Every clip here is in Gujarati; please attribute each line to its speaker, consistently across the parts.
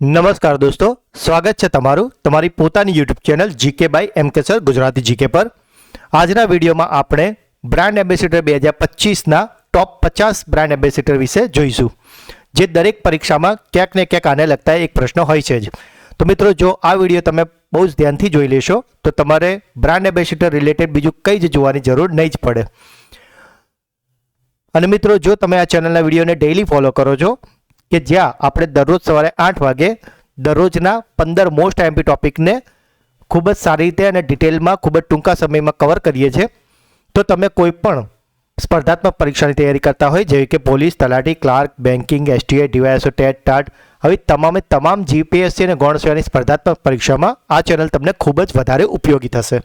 Speaker 1: નમસ્કાર દોસ્તો, સ્વાગત છે તમારું તમારી પોતાની YouTube channel GK by M K sir Gujarati GK પર. આજના વિડીયોમાં આપણે બ્રાન્ડ એમ્બેસેડર બે હજાર પચીસના ટોપ પચાસ બ્રાન્ડ એમ્બેસેડર વિશે જોઈશું, જે દરેક પરીક્ષામાં ક્યાંક ને ક્યાંક આને લગતા એક પ્રશ્ન હોય છે જ. તો મિત્રો, જો આ વીડિયો તમે બહુ જ ધ્યાનથી જોઈ લેશો, તો તમારે બ્રાન્ડ એમ્બેસેડર રિલેટેડ બીજું કંઈ જ જોવાની જરૂર નહીં જ પડે. અને મિત્રો, જો તમે આ ચેનલના વિડીયોને ડેઇલી ફોલો કરો છો કે જ્યાં આપણે દરરોજ સવારે આઠ વાગે દરરોજના પંદર મોસ્ટ એમપી ટોપિકને ખૂબ જ સારી રીતે અને ડિટેલમાં ખૂબ જ ટૂંકા સમયમાં કવર કરીએ છીએ. તો તમે કોઈ પણ સ્પર્ધાત્મક પરીક્ષાની તૈયારી કરતા હોય, જેવી કે પોલીસ, તલાટી, clerk, banking STI DYSO TET, TAT, આવી તમામે તમામ જીપીએસસી અને ગૌણ સેવાની સ્પર્ધાત્મક પરીક્ષામાં આ ચેનલ તમને ખૂબ જ વધારે ઉપયોગી થશે.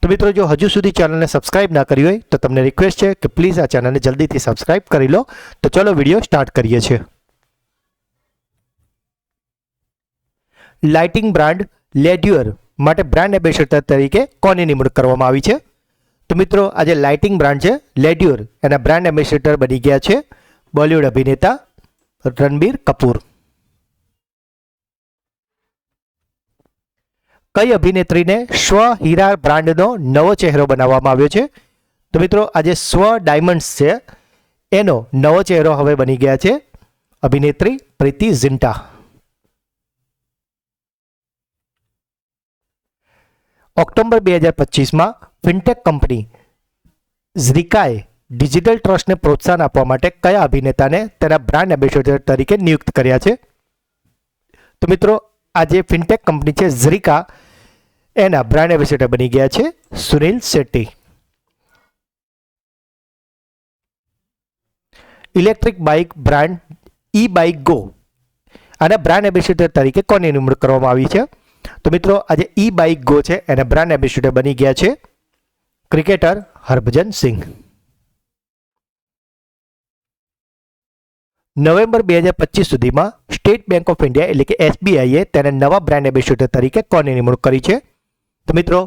Speaker 1: તો મિત્રો, જો હજુ સુધી ચેનલને સબસ્ક્રાઇબ ના કરી હોય, તો તમને રિક્વેસ્ટ છે કે પ્લીઝ આ ચેનલને જલ્દીથી સબસ્ક્રાઇબ કરી લો. તો ચલો વીડિયો સ્ટાર્ટ કરીએ છીએ. લાઇટિંગ બ્રાન્ડ લેડ્યુઅર માટે બ્રાન્ડ એમ્બેસેડર તરીકે કોની નિમણૂક કરવામાં આવી છે? તો મિત્રો આજે લાઇટિંગ બ્રાન્ડ છે, લેડ્યુઅર, એના બ્રાન્ડ એમ્બેસેડર બની ગયા છે બોલિવૂડ અભિનેતા રણબીર કપૂર. કઈ અભિનેત્રીને સ્વ હીરા બ્રાન્ડનો નવો ચહેરો બનાવવામાં આવ્યો છે? તો મિત્રો આજે સ્વ ડાયમંડ્સ છે, એનો નવો ચહેરો હવે બની ગયા છે અભિનેત્રી પ્રીતિ ઝિન્ટા ઓક્ટોબર બે હજાર પચીસમાં ફિનટેક કંપની ઝ્રિકાએ ડિજિટલ ટ્રસ્ટને પ્રોત્સાહન આપવા માટે કયા અભિનેતાને તેના બ્રાન્ડ એમ્બેસેડર તરીકે નિયુક્ત કર્યા છે? તો મિત્રો, આ જે ફિનટેક કંપની છે, ઝ્રિકા, એના બ્રાન્ડ એમ્બેસેડર બની ગયા છે Sunil Shetty. Electric bike brand E bike go આના બ્રાન્ડ એમ્બેસેડર તરીકે કોની નિમણૂક કરવામાં આવી છે? તો મિત્રો, આજે ઈ બાઇક ગો છે. એના બ્રાન્ડ એમ્બેસેડર બની ગયા છે ક્રિકેટર હરભજન સિંઘ. નવેમ્બર બે હજાર પચીસ સુધીમાં સ્ટેટ બેંક ઓફ ઇન્ડિયા એટલે કે એસબીઆઈએ તેને નવા બ્રાન્ડ એમ્બેસેડર તરીકે કોની નિમણૂક કરી છે? તો મિત્રો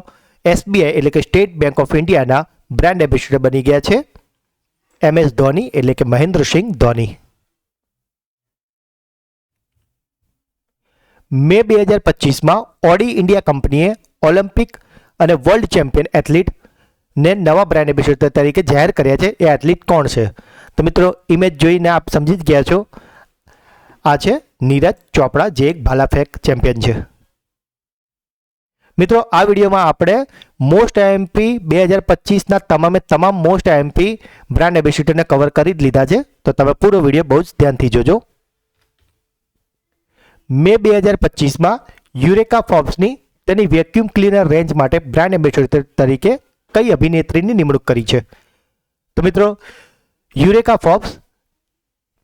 Speaker 1: એસબીઆઈ એટલે કે સ્ટેટ બેંક ઓફ ઇન્ડિયાના બ્રાન્ડ એમ્બેસેડર બની ગયા છે. એમ એસ ધોની એટલે કે મહેન્દ્રસિંહ ધોની. મે બે હજાર પચીસમાં ઓડી ઇન્ડિયા કંપનીએ ઓલિમ્પિક અને વર્લ્ડ ચેમ્પિયન એથ્લીટ ને નવા બ્રાન્ડ એમ્બેસેડર તરીકે જાહેર કર્યા છે. એ એથ્લીટ કોણ છે? તો મિત્રો ઇમેજ જોઈને આપ સમજી જ ગયા છો. આ છે નીરજ ચોપડા, જે એક ભાલાફેંક ચેમ્પિયન છે. મિત્રો, આ વિડીયોમાં આપણે મોસ્ટ એમપી બે હજાર પચીસના તમામે તમામ મોસ્ટ એમપી બ્રાન્ડ એમ્બેસેડરને કવર કરી જ લીધા છે. તો તમે પૂરો વીડિયો બહુ જ ધ્યાનથી જોજો. મે બે હજાર પચીસમાં યુરેકા ફોર્બ્સની તેની વેક્યુમ ક્લીનર રેન્જ માટે બ્રાન્ડ એમ્બેસેડર તરીકે કઈ અભિનેત્રીની નિમણૂક કરી છે? તો મિત્રો, યુરેકા ફોર્બ્સ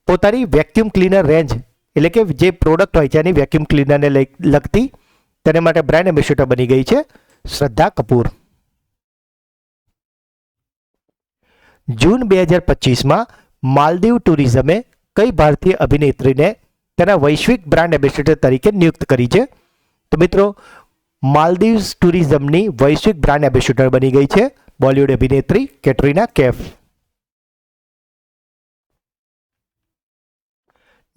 Speaker 1: પોતાની વેક્યુમ ક્લીનર રેન્જ એટલે કે જે પ્રોડક્ટ હોય છે એની વેક્યુમ ક્લીનરને લગતી, તેને માટે બ્રાન્ડ એમ્બેસેડર બની ગઈ છે શ્રદ્ધા કપૂર. જૂન બે હજાર પચીસમાં માલદીવ ટુરિઝમે કઈ ભારતીય અભિનેત્રીને તેના વૈશ્વિક બ્રાન્ડ એમ્બેસેડર તરીકે નિયુક્ત કરી છે. તો મિત્રો માલદીવ્સ ટુરિઝમની વૈશ્વિક બ્રાન્ડ એમ્બેસેડર બની ગઈ છે બોલિવૂડ અભિનેત્રી કેટરીના કેફ.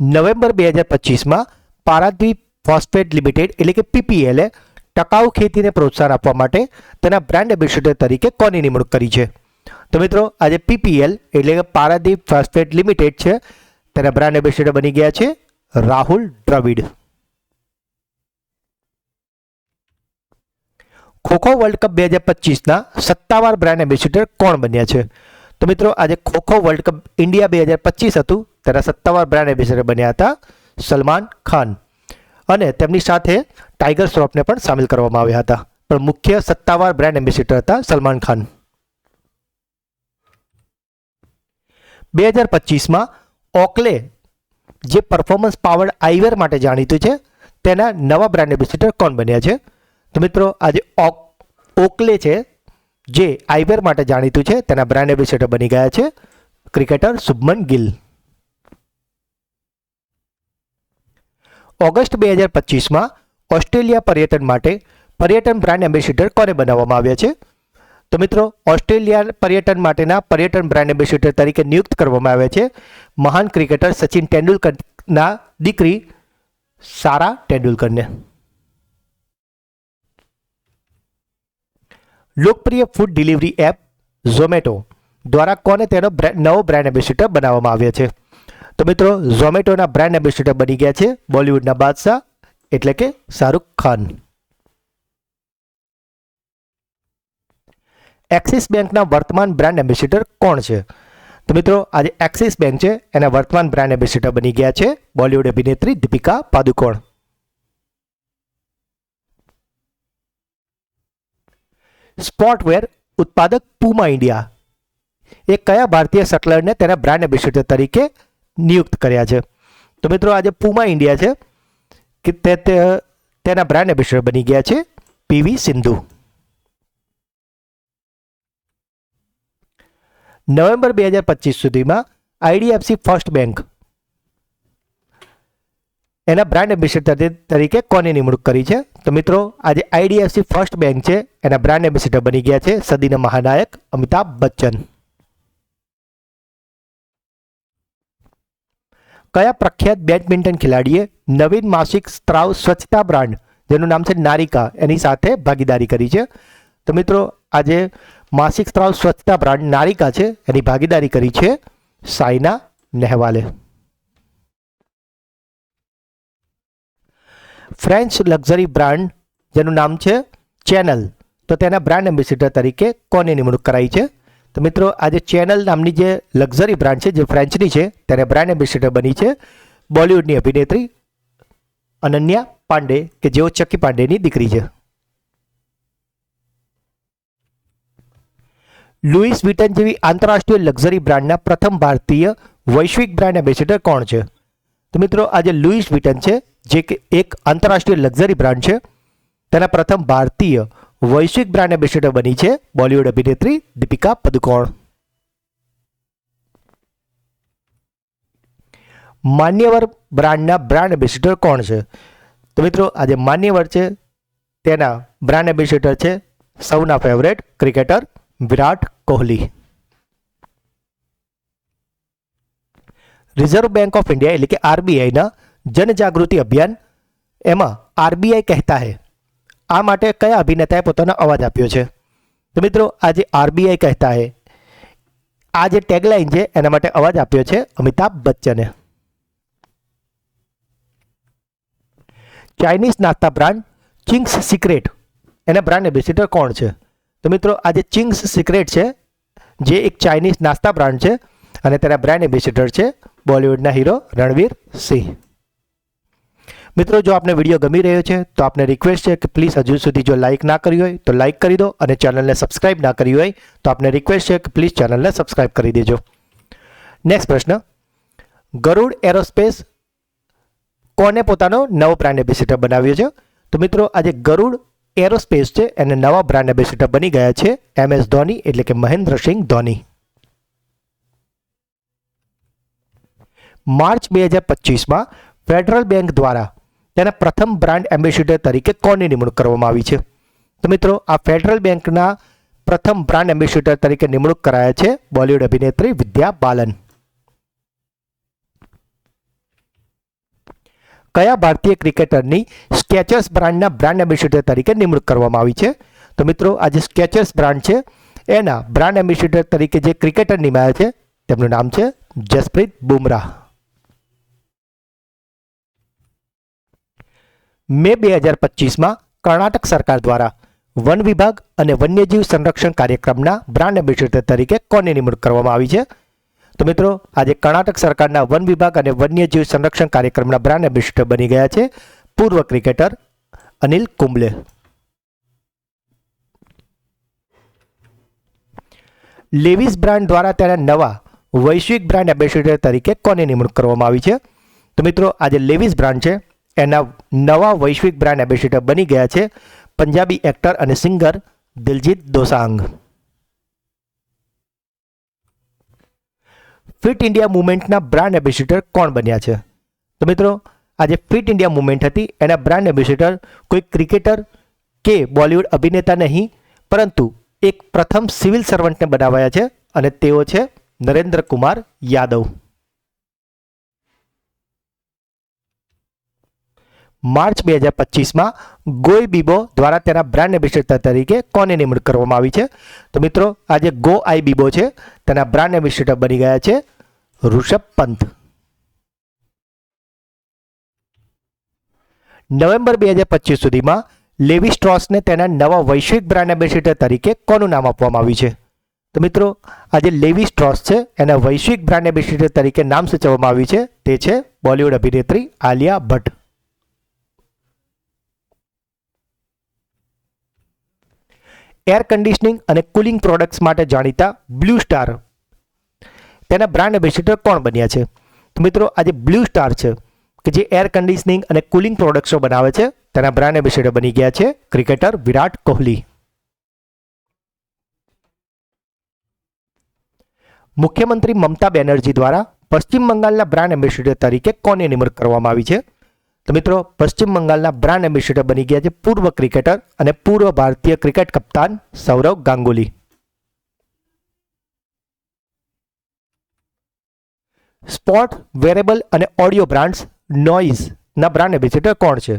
Speaker 1: નવેમ્બર બે હજાર પચીસમાં પારાદ્વીપ ફોસ્ફેટ લિમિટેડ એટલે કે પીપીએલે ટકાઉ ખેતીને પ્રોત્સાહન આપવા માટે તેના બ્રાન્ડ એમ્બેસેડર તરીકે કોની નિમણૂક કરી છે? તો મિત્રો, આજે પીપીએલ એટલે કે પારાદીપ ફોસ્ફેટ લિમિટેડ છે. તેના બ્રાન્ડ એમ્બેસેડર બની ગયા છે રાહુલ દ્રવિડ. ખોખો વર્લ્ડ કપ બે હજાર પચીસના સત્તાવાર બ્રાન્ડ એમ્બેસેડર કોણ બન્યા છે? તો મિત્રો, આજે ખોખો વર્લ્ડ કપ ઇન્ડિયા બે હજાર પચીસ હતું તેના સત્તાવાર બ્રાન્ડ એમ્બેસિડર બન્યા હતા સલમાન ખાન. અને તેમની સાથે ટાઈગર શ્રોફને પણ સામેલ કરવામાં આવ્યા હતા. પણ મુખ્ય સત્તાવાર બ્રાન્ડ એમ્બેસિડર હતા સલમાન ખાન. બે હજાર પચીસમાં ઓકલે જે પરફોર્મન્સ પાવર્ડ આઈવેર માટે જાણીતું છે, તેના નવા બ્રાન્ડ એમ્બેસેડર કોણ બન્યા છે? તો મિત્રો, આજે ઓક, ઓકલે છે, જે આઈવેર માટે જાણીતું છે, તેના બ્રાન્ડ એમ્બેસેડર બની ગયા છે ક્રિકેટર શુભમન ગિલ. ઓગસ્ટ બે હજાર પચીસમાં ઓસ્ટ્રેલિયા પર્યટન માટે પર્યટન બ્રાન્ડ એમ્બેસેડર કોને બનાવવામાં આવ્યા છે? તો મિત્રો, ઓસ્ટ્રેલિયા પર્યટન માટેના પર્યટન બ્રાન્ડ એમ્બેસેડર તરીકે નિયુક્ત કરવામાં આવ્યા છે. મહાન ક્રિકેટર સચિન તેંડુલકરના દીકરી સારા તેંડુલકરને. લોકપ્રિય ફૂડ ડિલિવરી એપ ઝોમેટો દ્વારા કોને તેનો નવો બ્રાન્ડ એમ્બેસેડર બનાવવામાં આવ્યો છે. તો મિત્રો, ઝોમેટોના બ્રાન્ડ એમ્બેસેડર બની ગયા છે બોલિવૂડના બાદશાહ એટલે કે શાહરૂખ ખાન. એક્સિસ બેંકના વર્તમાન બ્રાન્ડ એમ્બેસિડર કોણ છે? તો મિત્રો, આજે એક્સિસ બેંક છે, એના વર્તમાન બ્રાન્ડ એમ્બેસિડર બની ગયા છે બોલિવૂડ અભિનેત્રી દીપિકા પાદુકોણ. સ્પોર્ટવેર ઉત્પાદક પુમા ઇન્ડિયા એ કયા ભારતીય શટલરને તેના બ્રાન્ડ એમ્બેસિડર તરીકે નિયુક્ત કર્યા છે? તો મિત્રો, આજે પુમા ઇન્ડિયા છે, કે તે તેના બ્રાન્ડ એમ્બેસિડર બની ગયા છે પીવી સિંધુ. નવેમ્બર બે હજાર પચીસ સુધીમાં આઈડીએફસી ફર્સ્ટ બેંક. એના બ્રાન્ડ એમ્બેસેડર તરીકે કોની નિમણૂક કરી છે? તો મિત્રો, આજે આઈડીએફસી ફર્સ્ટ બેંક છે. એના બ્રાન્ડ એમ્બેસેડર બની ગયા છે સદીના મહાનાયક અમિતાભ બચ્ચન. કયા પ્રખ્યાત બેડમિન્ટન ખેલાડીએ નવીન માસિક સ્ત્રાવ સ્વચ્છતા બ્રાન્ડ, જેનું નામ છે નારિકા, એની સાથે ભાગીદારી કરી છે? તો મિત્રો, આજે માસિક સ્ત્રાવ સ્વચ્છતા બ્રાન્ડ નારિકા છે. એની ભાગીદારી કરી છે સાયના નેહવાલે. ફ્રેન્ચ લક્ઝરી બ્રાન્ડ જેનું નામ છે ચેનલ. તો તેના બ્રાન્ડ એમ્બેસિડર તરીકે કોની નિમણૂક કરાઈ છે? તો મિત્રો, આજે ચેનલ નામની જે લક્ઝરી બ્રાન્ડ છે, જે ફ્રેન્ચની છે, તેને બ્રાન્ડ એમ્બેસિડર બની છે બોલિવૂડની અભિનેત્રી અનન્યા પાંડે, કે જેઓ ચક્કી પાંડેની દીકરી છે. લુઈસ વિટન જેવી આંતરરાષ્ટ્રીય લક્ઝરી બ્રાન્ડના પ્રથમ ભારતીય વૈશ્વિક બ્રાન્ડ એમ્બેસેડર કોણ છે? તો મિત્રો, આજે લુઈસ વિટન છે, જે કે એક આંતરરાષ્ટ્રીય લક્ઝરી બ્રાન્ડ છે. તેના પ્રથમ ભારતીય વૈશ્વિક બ્રાન્ડ એમ્બેસેડર બની છે બોલિવૂડ અભિનેત્રી દીપિકા પદુકોણ. માન્યવર બ્રાન્ડના બ્રાન્ડ એમ્બેસેડર કોણ છે? તો મિત્રો, આજે માન્યવર છે, તેના બ્રાન્ડ એમ્બેસેડર છે, સૌના favourite cricketer Virat Kohli. Reserve bank of India એટલે કે આરબીઆઈના જનજાગૃતિ અભિયાન એમાં આરબીઆઈ કહેતા હે. આ માટે કયા અભિનેતાએ પોતાનો અવાજ આપ્યો છે? તો મિત્રો આજે આરબીઆઈ કહેતા હે, આ જે ટેગલાઇન છે, એના માટે અવાજ આપ્યો છે અમિતાભ બચ્ચને. ચાઇનીઝ નાસ્તા બ્રાન્ડ ચિંગ્સ સિક્રેટ એના બ્રાન્ડ એમ્બેસિડર કોણ છે? તો મિત્રો આજે ચિંગ્સ સિક્રેટ છે, જે એક ચાઇનીઝ નાસ્તા બ્રાન્ડ છે, અને તેના બ્રાન્ડ એમ્બેસેડર છે બોલિવૂડના હીરો રણવીર સિંહ. મિત્રો, જો આપને વીડિયો ગમી રહ્યો છે, તો આપને રિક્વેસ્ટ છે કે પ્લીઝ હજુ સુધી જો લાઇક ના કરી હોય, તો લાઇક કરી દો અને ચેનલને સબસ્ક્રાઇબ ના કરી હોય, તો આપને રિક્વેસ્ટ છે કે પ્લીઝ ચેનલને સબસ્ક્રાઇબ કરી દેજો. નેક્સ્ટ પ્રશ્ન. ગરુડ એરોસ્પેસ કોને પોતાનો નવો બ્રાન્ડ એમ્બેસેડર બનાવ્યો છે? તો મિત્રો, આજે ગરુડ એરોસ્પેસ છે એને નવા બ્રાન્ડ એમ્બેસેડર બની ગયા છે એમ એસ ધોની એટલે કે મહેન્દ્રસિંહ ધોની. માર્ચ બે હજાર પચીસમાં ફેડરલ બેંક દ્વારા તેના પ્રથમ બ્રાન્ડ એમ્બેસેડર તરીકે કોની નિમણૂક કરવામાં આવી છે? તો મિત્રો, આ ફેડરલ બેંકના પ્રથમ બ્રાન્ડ એમ્બેસેડર તરીકે નિમણૂક કરાયા છે બોલિવૂડ અભિનેત્રી વિદ્યા બાલન. કયા ભારતીય ક્રિકેટરની સ્કેચર્સ બ્રાન્ડના બ્રાન્ડ એમ્બેસેડર તરીકે નિમણૂક કરવામાં આવી છે? તો મિત્રો, આ જે સ્કેચર્સ બ્રાન્ડ છે, એના બ્રાન્ડ એમ્બેસેડર તરીકે જે ક્રિકેટર નિમાયા છે, તેમનું નામ છે જસપ્રીત બુમરાહ. મે બે હજાર પચીસમાં કર્ણાટક સરકાર દ્વારા વન વિભાગ અને વન્યજીવ સંરક્ષણ કાર્યક્રમના બ્રાન્ડ એમ્બેસેડર તરીકે કોની નિમણૂક કરવામાં આવી છે? તો મિત્રો, આજે કર્ણાટક સરકારના વન વિભાગ અને વન્યજીવ સંરક્ષણ કાર્યક્રમના બ્રાન્ડ એમ્બેસેડર બની ગયા છે પૂર્વ cricketer Anil Kumble. Levi's brand દ્વારા તેના નવા વૈશ્વિક બ્રાન્ડ એમ્બેસેડર તરીકે કોની નિમણૂક કરવામાં આવી છે? તો મિત્રો, આજે લેવિસ બ્રાન્ડ છે. એના નવા વૈશ્વિક બ્રાન્ડ એમ્બેસેડર બની ગયા છે. પંજાબી એક્ટર અને singer Diljit Dosanjh. Fit India મુવમેન્ટના brand ambassador કોણ બન્યા છે? તો મિત્રો, આજે ફિટ ઇન્ડિયા મુવમેન્ટ હતી. એના બ્રાન્ડ એમ્બેસિડર કોઈ ક્રિકેટર કે બોલિવૂડ અભિનેતા નહીં, પરંતુ એક પ્રથમ સિવિલ સર્વન્ટને બનાવાયા છે અને તેઓ છે નરેન્દ્ર કુમાર યાદવ. માર્ચ બે હજાર પચીસમાં ગોય બીબો દ્વારા તેના બ્રાન્ડ એમ્બેસેડર તરીકે કોને નિમણૂક કરવામાં આવી છે? તો મિત્રો, આજે ગો આઈ બીબો છે. તેના બ્રાન્ડ એમ્બેસેડર બની ગયા છે ઋષભ પંત નવેમ્બર બે હજાર પચીસ સુધીમાં લેવી સ્ટ્રોસને તેના નવા વૈશ્વિક બ્રાન્ડ એમ્બેસેડર તરીકે કોનું નામ આપવામાં આવ્યું છે? તો મિત્રો આજે લેવી સ્ટ્રોસ છે, એના વૈશ્વિક બ્રાન્ડ એમ્બેસેડર તરીકે નામ સૂચવવામાં આવ્યું છે, તે છે બોલિવૂડ અભિનેત્રી આલિયા ભટ્ટ. એર કન્ડિશનિંગ અને કુલિંગ પ્રોડક્ટ્સ માટે જાણીતા બ્લુ સ્ટાર તેના બ્રાન્ડ એમ્બેસેડર કોણ બન્યા છે? તો મિત્રો, આજે બ્લુ સ્ટાર છે, કે જે એર કન્ડિશનિંગ અને કુલિંગ પ્રોડક્ટ્સો બનાવે છે, તેના બ્રાન્ડ એમ્બેસેડર બની ગયા છે ક્રિકેટર વિરાટ કોહલી. મુખ્યમંત્રી મમતા બેનર્જી દ્વારા પશ્ચિમ બંગાળના બ્રાન્ડ એમ્બેસેડર તરીકે કોને નિમણૂક કરવામાં આવી છે? તો મિત્રો, પશ્ચિમ બંગાળના બ્રાન્ડ એમ્બેસેડર બની ગયા છે પૂર્વ ક્રિકેટર અને પૂર્વ ભારતીય ક્રિકેટ કપ્તાન સૌરવ ગાંગુલી. સ્પોર્ટ વેરેબલ અને ઓડિયો બ્રાન્ડ્સ નોઇઝના બ્રાન્ડ એમ્બેસેડર કોણ છે?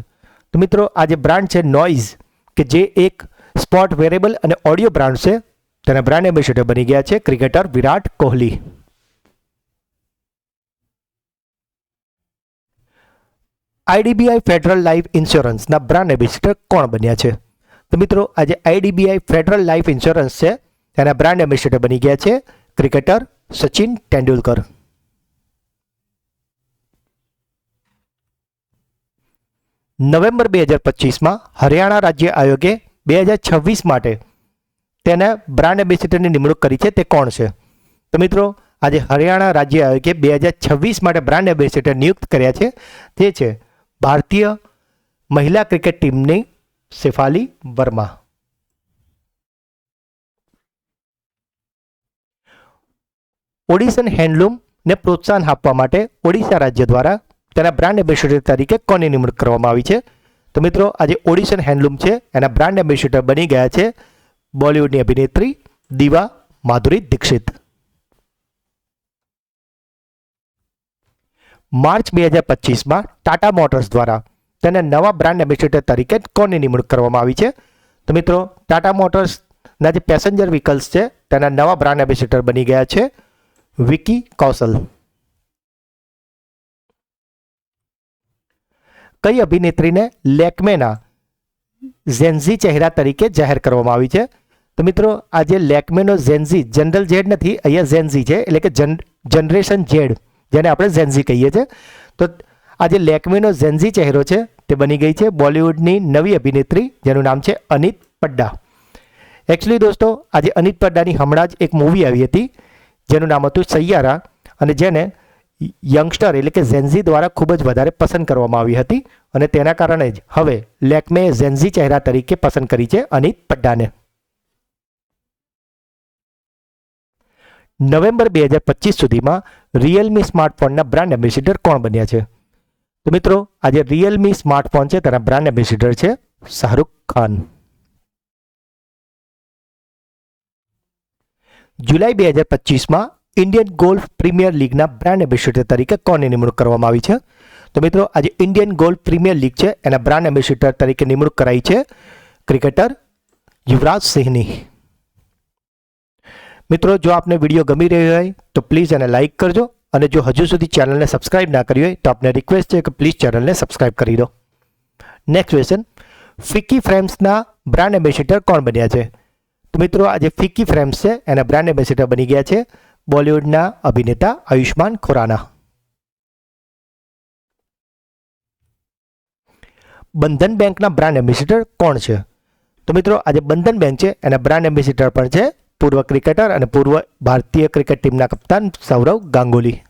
Speaker 1: તો મિત્રો, આ જે બ્રાન્ડ છે, નોઇઝ, કે જે એક સ્પોટ, વેરેબલ અને ઓડિયો બ્રાન્ડ છે, તેના બ્રાન્ડ એમ્બેસેડર બની ગયા છે, cricketer Virat Kohli. IDBI federal life ઇન્સ્યોરન્સના brand ambassador કોણ બન્યા છે? તો મિત્રો આજે આઈડીબીઆઈ ફેડરલ લાઈફ ઇન્સ્યોરન્સ છે, તેના બ્રાન્ડ એમ્બેસેડર બની ગયા છે, ક્રિકેટર સચિન તેંડુલકર. નવેમ્બર બે હજાર પચીસમાં હરિયાણા રાજ્ય આયોગે બે હજાર છવ્વીસ માટે તેના બ્રાન્ડ એમ્બેસેડરની નિમણૂક કરી છે. તે કોણ છે? તો મિત્રો, આજે હરિયાણા રાજ્ય આયોગે બે હજાર છવ્વીસ માટે બ્રાન્ડ એમ્બેસેડર નિયુક્ત કર્યા છે. તે છે ભારતીય મહિલા ક્રિકેટ ટીમની શેફાલી વર્મા. ઓડિશન હેન્ડલૂમને પ્રોત્સાહન આપવા માટે ઓડિશા રાજ્ય દ્વારા તેના બ્રાન્ડ એમ્બેસેડર તરીકે કોની નિમણૂક કરવામાં આવી છે? તો મિત્રો, આજે ઓડિશન હેન્ડલૂમ છે. એના બ્રાન્ડ એમ્બેસેડર બની ગયા છે બોલિવૂડની અભિનેત્રી દીવા માધુરી દીક્ષિત. માર્ચ બે હજાર પચીસમાં ટાટા મોટર્સ દ્વારા તેના નવા બ્રાન્ડ એમ્બેસેડર તરીકે કોની નિમણૂક કરવામાં આવી છે? તો મિત્રો, ટાટા મોટર્સના જે પેસેન્જર વ્હીકલ્સ છે, તેના નવા બ્રાન્ડ એમ્બેસેડર બની ગયા છે વિકી કૌશલ. કઈ અભિનેત્રીને લેકમેના ઝેન્ઝી ચહેરા તરીકે જાહેર કરવામાં આવી છે? તો મિત્રો, આ જે લેકમેનો ઝેન્ઝી, જનરલ ઝેડ નથી, અહીંયા ઝેન્ઝી છે, એટલે કે જન, જનરેશન ઝેડ, જેને આપણે ઝેન્ઝી કહીએ છીએ. તો આ જે લેકમેનો ઝેન્ઝી ચહેરો છે, તે બની ગઈ છે બોલિવૂડની નવી અભિનેત્રી, જેનું નામ છે અનિત પડ્ડા. એકચ્યુઅલી દોસ્તો, આજે અનિત પડ્ડાની હમણાં જ એક મૂવી આવી હતી, જેનું નામ હતું સૈયારા, અને જેને યંગસ્ટર એટલે કે ઝેન્ઝી દ્વારા ખૂબ જ વધારે પસંદ કરવામાં આવી હતી અને તેના કારણે જ હવે લેકમે ઝેન્ઝી ચહેરા તરીકે પસંદ કરી છે અનિત પડ્ડાને નવેમ્બર બે હજાર પચીસ સુધીમાં રિયલમી સ્માર્ટફોનના બ્રાન્ડ એમ્બેસિડર કોણ બન્યા છે? તો મિત્રો, આજે રિયલમી સ્માર્ટફોન છે, તેના બ્રાન્ડ એમ્બેસિડર છે શાહરૂખ ખાન. જુલાઈ બે હજાર પચીસમાં ઇન્ડિયન ગોલ્ફ પ્રીમિયર લીગના બ્રાન્ડ એમ્બેસેડર તરીકે કોની નિમણૂક કરવામાં આવી છે? તો મિત્રો, આજે ઇન્ડિયન ગોલ્ફ પ્રીમિયર લીગ છે, એના બ્રાન્ડ એમ્બેસેડર તરીકે નિમણૂક કરાઈ છે ક્રિકેટર યુવરાજ સિંહની. મિત્રો, જો આપને વીડિયો ગમી રહ્યો હોય, તો પ્લીઝ એને લાઇક કરજો અને જો હજુ સુધી ચેનલને સબસ્ક્રાઇબ ના કરી હોય, તો આપને રિક્વેસ્ટ છે કે પ્લીઝ ચેનલને સબસ્ક્રાઇબ કરી દો. નેક્સ્ટ ક્વેશ્ચન ફિકી ફ્રેમ્સના બ્રાન્ડ એમ્બેસેડર કોણ બન્યા છે? તો મિત્રો, આજે ફિકી ફ્રેમ્સ છે, એના બ્રાન્ડ એમ્બેસેડર બની ગયા છે બોલિવૂડના અભિનેતા આયુષ્માન ખુરાના. બંધન બેંકના બ્રાન્ડ એમ્બેસિડર કોણ છે? તો મિત્રો, આજે બંધન બેંક છે, એના બ્રાન્ડ એમ્બેસિડર પણ છે, પૂર્વ ક્રિકેટર અને પૂર્વ ભારતીય ક્રિકેટ ટીમના કપ્તાન સૌરવ ગાંગુલી.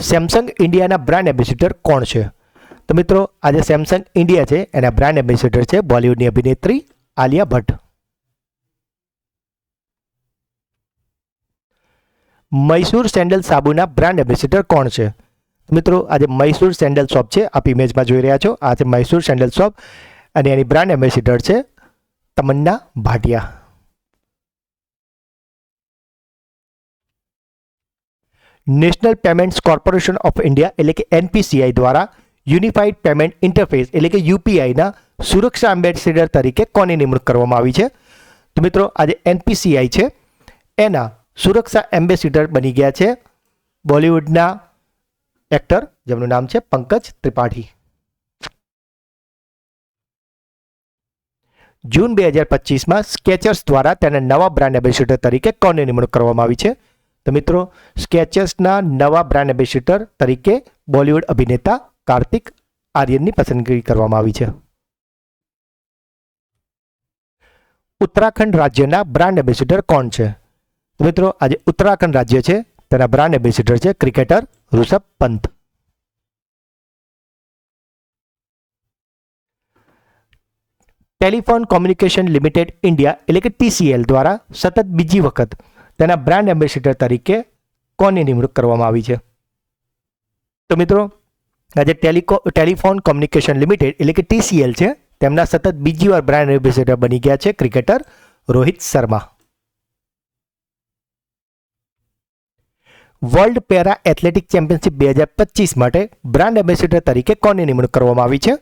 Speaker 1: સેમસંગ ઇન્ડિયાના બ્રાન્ડ એમ્બેસિડર કોણ છે? તો મિત્રો, આજે સેમસંગ ઇન્ડિયા છે, એના બ્રાન્ડ એમ્બેસિડર છે બોલિવૂડની અભિનેત્રી આલિયા ભટ્ટ. મૈસૂર સેન્ડલ સાબુના બ્રાન્ડ એમ્બેસિડર કોણ છે? મિત્રો, આજે મૈસૂર સેન્ડલ શોપ છે. આપ ઇમેજમાં જોઈ રહ્યા છો. આ છે મૈસૂર સેન્ડલ શોપ અને એની બ્રાન્ડ એમ્બેસિડર છે Tamannaah Bhatia. National payments corporation of India એટલે કે એનપીસીઆઈ દ્વારા યુનિફાઈડ પેમેન્ટ ઇન્ટરફેસ એટલે કે યુપીઆઈના સુરક્ષા એમ્બેસેડર તરીકે કોની નિમણૂક કરવામાં આવી છે? તો મિત્રો, આજે એનપીસીઆઈ છે. એના સુરક્ષા એમ્બેસેડર બની ગયા છે બોલિવૂડના એક્ટર, જેમનું નામ છે પંકજ ત્રિપાઠી. જૂન બે હજાર પચીસમાં સ્કેચર્સ દ્વારા તેના નવા બ્રાન્ડ એમ્બેસેડર તરીકે કોની નિમણૂક કરવામાં આવી છે? તો મિત્રો, સ્કેચર્સના નવા બ્રાન્ડ એમ્બેસેડર તરીકે બોલિવૂડ અભિનેતા કાર્તિક આર્યનની પસંદગી કરવામાં આવી છે. ઉત્તરાખંડ રાજ્યના બ્રાન્ડ એમ્બેસેડર કોણ છે? મિત્રો, આજે ઉત્તરાખંડ રાજ્ય છે, તેના બ્રાન્ડ એમ્બેસેડર છે cricketer Rishabh Pant. Telephone communication limited India એટલે કે ટીસીએલ દ્વારા સતત બીજી વખત તેના બ્રાન્ડ એમ્બેસેડર તરીકે કોની નિમણૂક કરવામાં આવી છે? તો મિત્રો, આજે ટેલિકો ટેલિફોન કોમ્યુનિકેશન લિમિટેડ એટલે કે ટીસીએલ છે, તેમના સતત બીજી વાર બ્રાન્ડ એમ્બેસેડર બની ગયા છે cricketer Rohit Sharma. World para athletic championship બે હજાર પચીસ માટે બ્રાન્ડ એમ્બેસેડર તરીકે કોની નિમણૂક કરવામાં આવી છે?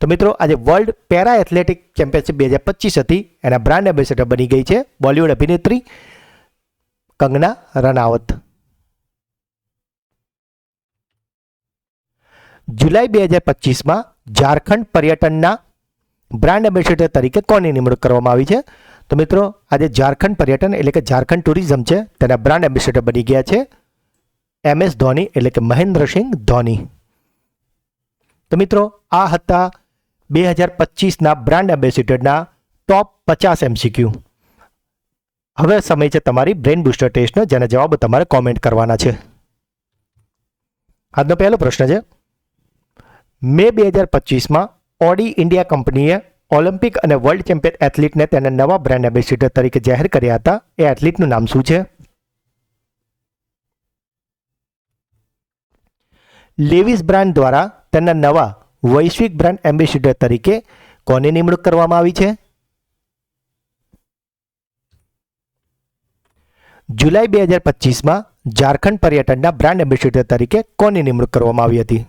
Speaker 1: તો મિત્રો, આજે વર્લ્ડ પેરા એથ્લેટિક ચેમ્પિયનશિપ બે હજાર પચીસ હતી, એના બ્રાન્ડ એમ્બેસેડર બની ગઈ છે બોલિવૂડ અભિનેત્રી કંગના રનાવત જુલાઈ બે હજાર પચીસમાં ઝારખંડ પર્યટનના બ્રાન્ડ એમ્બેસેડર તરીકે કોની નિમણૂક કરવામાં આવી છે? તો મિત્રો, આજે ઝારખંડ પર્યટન એટલે કે ઝારખંડ ટુરિઝમ છે, તેના બ્રાન્ડ એમ્બેસેડર બની ગયા છે એમ એસ ધોની એટલે કે મહેન્દ્રસિંહ ધોની. તો મિત્રો, આ હતા બે હજાર પચીસના બ્રાન્ડ એમ્બેસિડરના ટોપ પચાસ એમસીક્યુ. હવે સમય છે તમારી બ્રેન બુસ્ટર ટેસ્ટનો, જેના જવાબ તમારે કોમેન્ટ કરવાના છે. આજનો પહેલો પ્રશ્ન છે. મે બે હજાર પચીસમાં ઓડી ઇન્ડિયા કંપનીએ ઓલિમ્પિક અને વર્લ્ડ ચેમ્પિયન એથ્લીટને તેના નવા બ્રાન્ડ એમ્બેસિડર તરીકે જાહેર કર્યા હતા. એ એથ્લીટનું નામ શું છે? લેવિસ બ્રાન્ડ દ્વારા તેના નવા વૈશ્વિક બ્રાન્ડ એમ્બેસેડર તરીકે કોની નિમણૂક કરવામાં આવી છે? જુલાઈ બે હજાર પચીસમાં ઝારખંડ પર્યટનના બ્રાન્ડ એમ્બેસેડર તરીકે કોની નિમણૂક કરવામાં આવી હતી?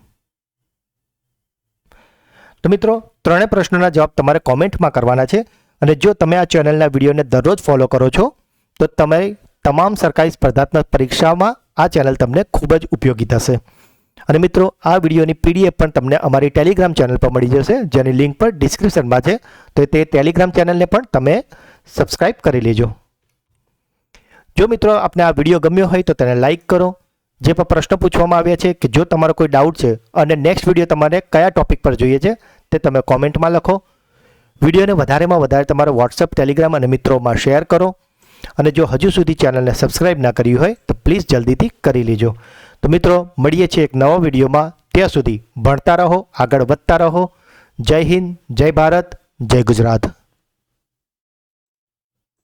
Speaker 1: તો મિત્રો, ત્રણેય પ્રશ્નોના જવાબ તમારે કોમેન્ટમાં કરવાના છે અને જો તમે આ ચેનલના વિડીયોને દરરોજ ફોલો કરો છો, તો તમે તમામ સરકારી સ્પર્ધાત્મક પરીક્ષામાં આ ચેનલ તમને ખૂબ જ ઉપયોગી થશે. અને મિત્રો, આ વિડીયોની પીડીએફ પણ તમને અમારી ટેલિગ્રામ ચેનલ પર મળી જશે, જેની લિંક પર ડિસ્ક્રિપ્શનમાં છે. તો તે ટેલિગ્રામ ચેનલને પણ તમે સબસ્ક્રાઇબ કરી લેજો. જો મિત્રો, આપને આ વીડિયો ગમ્યો હોય તો તેને લાઇક કરો. જે પણ પ્રશ્ન પૂછવામાં આવ્યા છે કે જો તમારો કોઈ ડાઉટ છે, અને નેક્સ્ટ વીડિયો તમારે કયા ટોપિક પર જોઈએ છે, તે તમે કોમેન્ટમાં લખો. વિડીયોને વધારેમાં વધારે તમારા વોટ્સઅપ ટેલિગ્રામ અને મિત્રોમાં શેર કરો. અને જો હજુ સુધી ચેનલને સબસ્ક્રાઇબ ના કરી હોય, તો પ્લીઝ જલ્દીથી કરી લેજો. તો મિત્રો, મળીએ છીએ એક નવા વિડીયોમાં. ત્યાં સુધી ભણતા રહો, આગળ વધતા રહો. જય હિન્દ, જય ભારત, જય ગુજરાત.